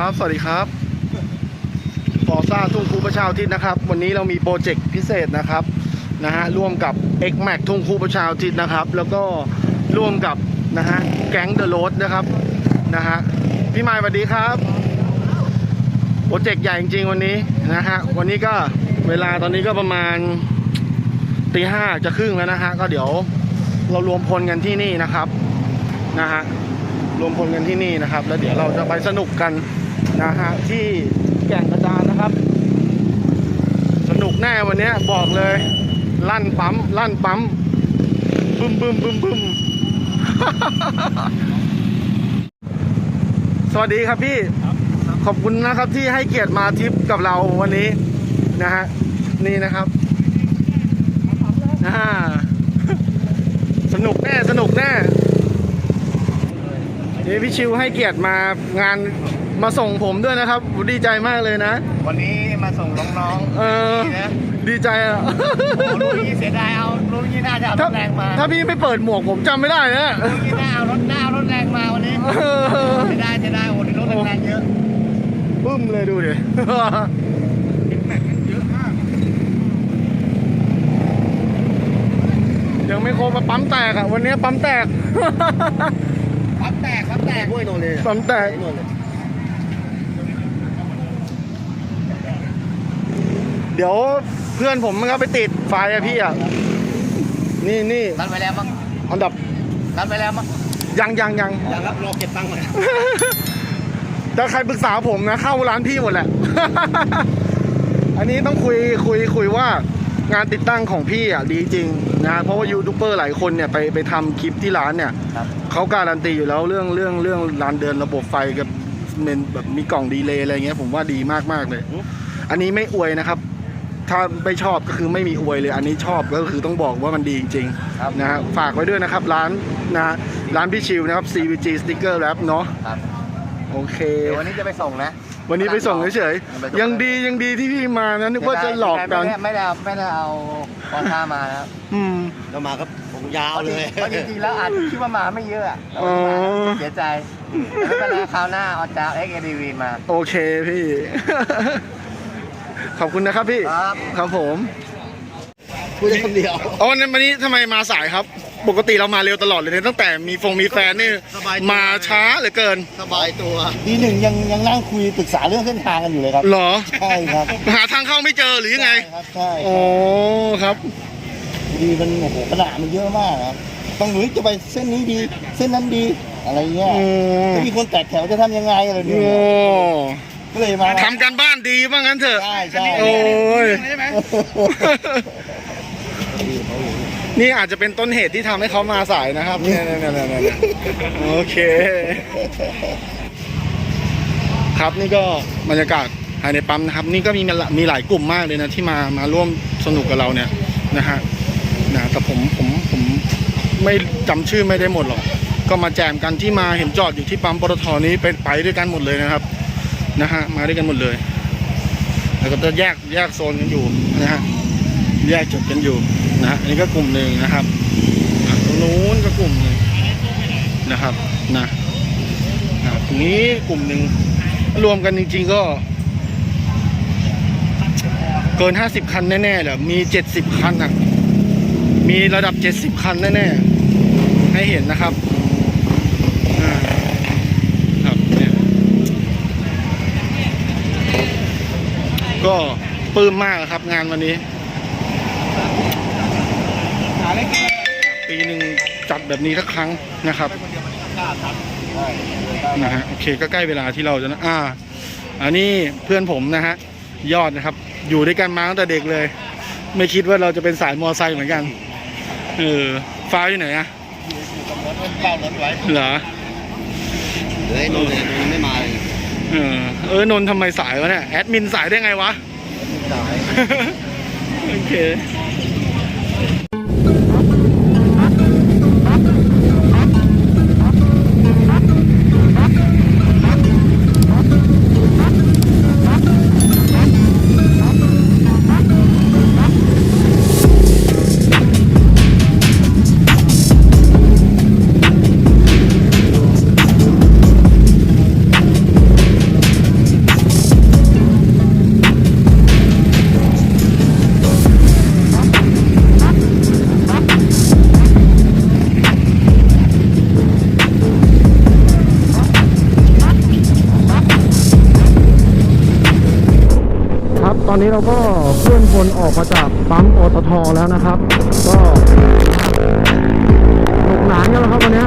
ครับ สวัสดีครับฟอซ่าทุ่งคูประชาทิศนะครับ วันนี้เรามีโปรเจกต์พิเศษนะครับนะฮะร่วมกับ x m a x ทุ่งคูประชาทิศนะครับ แล้วก็ร่วมกับนะฮะแก๊งเดอะโรดนะครับนะฮะพี่ไม้สวัสดีครับโปรเจกต์ใหญ่จริงๆวันนี้นะฮะวันนี้ก็เวลาตอนนี้ก็ประมาณตีห้าจะครึ่งแล้วนะฮะก็เดี๋ยวเรารวมพลกันที่นี่นะครับนะฮะรวมพลกันที่นี่นะครับ แล้วเดี๋ยวเราจะไปสนุกกัน นะฮะที่แก่งกระจานนะครับ สนุกแน่วันนี้บอกเลย ลั่นปั๊ม ลั่นปั๊มบึมบึมบึมบึมสวัสดีครับพี่ ขอบคุณนะครับที่ให้เกียรติมาทริปกับเราวันนี้นะฮะนี่นะครับอ่าสนุกแน่ สนุกแน่นี่พี่ชิวให้เกียรติมางาน มาส่งผมด้วยนะครับดีใจมากเลยนะ วันนี้มาส่งน้องเออๆนะดีใจอะโอ้รู้อย่างนี้เสียดายเอารู้อย่างนี้น่าจะเอารถ้าถแรงมาถ้าพี่ไม่เปิดหมวกผมจำไม่ได้นะ รู้อย่างนี้น่าเอารถน่าเอารถแรงมาวันนี้เออ เสียดายเสียดายโอ้โหนี่รถแรงๆเยอะปึ้มเลยดูดิ ยังไม่ครบอะปั๊มแตกอะวันนี้ปั๊มแตก ปั๊บแตกปั๊บแตกด้วยโนเลยปั๊มแตกเดี๋ยวเพื่อนผมมันก็ไปติดไฟอะพี่อะนี่นี่รัดไปแล้วมั้งอันดับรัดไปแล้วมั้งยังยังยังอยากรับรอเก็บตังค์มาถ้าใครปรึกษาผมนะเข้าร้านพี่หมดแหละ อันนี้ต้องคุยคุยคุยว่างานติดตั้งของพี่อะดีจริงนะเพราะว่ายูทูบเบอร์หลายคนเนี่ยไปไปทำคลิปที่ร้านเนี่ยครับเขาการันตีอยู่แล้วเรื่องเรื่องเรื่องร้านเดินระบบไฟกับเมนแบบมีกล่องดีเลย์อะไรเงี้ยผมว่าดีมากมากๆเลย อันนี้ไม่อวยนะครับ ถ้าไม่ชอบก็คือไม่มีอวยเลย อันนี้ชอบก็คือต้องบอกว่ามันดีจริงครับๆนะฮะฝากไว้ด้วยนะครับร้านนะร้านพี่ชิวนะครับ CVG Sticker Lab เนาะครับโอเคเดี๋ยววันนี้จะไปส่งนะ วันนี้ไปส่งเฉยไปส่งๆยังดียังดีที่พี่มานะนึกว่าจะหลอกกันไม่ได้ไม่ได้เอาไม่ได้เอาปอท่ามานะครับอืมเรามาครับผมยาวเลยเพราะจริงๆแล้วอาจคิดว่ามาไม่เยอะอะแต่อ๋ว่าอมาเสียใจไม่เป็นไรคราวหน้าเอาจ้า XADV มา โอเคพี่ ขอบคุณนะครับพี่ ครับครับผมพูดได้คนเดียว อ๋อวันนี้วันนี้ทำไมมาสายครับ ปกติเรามาเร็วตลอดเลยเนี่ยตั้งแต่มีฟงมีแฟนนี่สบายใจ มาช้าเหลือเกินสบายตัวทีหนึ่งยังยังนั่งคุยปรึกษาเรื่องเส้นทางกันอยู่เลยครับ เหรอ ใช่ครับหาทางเข้าไม่เจอหรือยังไง ใช่ครับใช่อ๋อครับดีมันโอ้โหปัญหามันเยอะมากครับต้องหนูจะไปเส้นนี้ดี เส้นนั้นดีอะไรเงี้ยอืม ถ้ามีคนแตกแถวจะทำยังไงอะไรเนี่โอ้ย ก็เลยมา ทำการบ้านดีว่างั้นเถอะใช่ใช่ โอ้ยนี่อาจจะเป็นต้นเหตุที่ทำให้เขามาสายนะครับเนี่ยเนี่ยเนี่ยเนี่ยเนี่ยโอเค ครับนี่ก็บรรยากาศภายในปั๊มนะครับ นี่ก็มีมีมีหลายกลุ่มมากเลยนะที่มามาร่วมสนุกกับเราเนี่ยนะฮะนะแต่ผมผมผมไม่จำชื่อไม่ได้หมดหรอก ก็มาแจมกันที่มาเห็นจอดอยู่ที่ปั๊มปตทนี้เป็นไปด้วยกันหมดเลยนะครับ นะฮะมาด้วยกันหมดเลยแล้วก็จะแยกแยกโซนกันอยู่นะฮะแยกจุดกันอยู่นะฮะอันนี้ก็กลุ่มหนึ่งนะครับตรงนู้นก็กลุ่มหนึ่งนะครับนะอะตรงนี้กลุ่มหนึ่งรวมกันจริง ๆก็ เกิน50คันแน่ๆแหละมี70คันอะมีระดับ70คันแน่ๆให้เห็นนะครับอ่าครับเนี่ย ก็ปลื้มมากครับงานวันนี้หาอะไรกินปีหนึ่งจัดแบบนี้สักครั้งนะครับนะฮะโอเคก็ใกล้เวลาที่เราจะนะอ่า อันนี้เพื่อนผมนะฮะยอดนะครับ อยู่ด้วยกันมาตั้งแต่เด็กเลย ไม่คิดว่าเราจะเป็นสายมอไซค์เหมือนกันเออฟ้าอยู่ไหนอะเป้ารถไว้เหรอเฮ้ยนู่นเลยนู่นไม่มาเลย เออเออนนท์ทำไมสายวะเนี่ยแอดมินสายได้ไงวะ สาย โอเค ตอนนี้เราก็เคลื่อนพลออกมาจากปั๊มปตทแล้วนะครับ ก็หนุกหนานกันแล้วครับวันนี้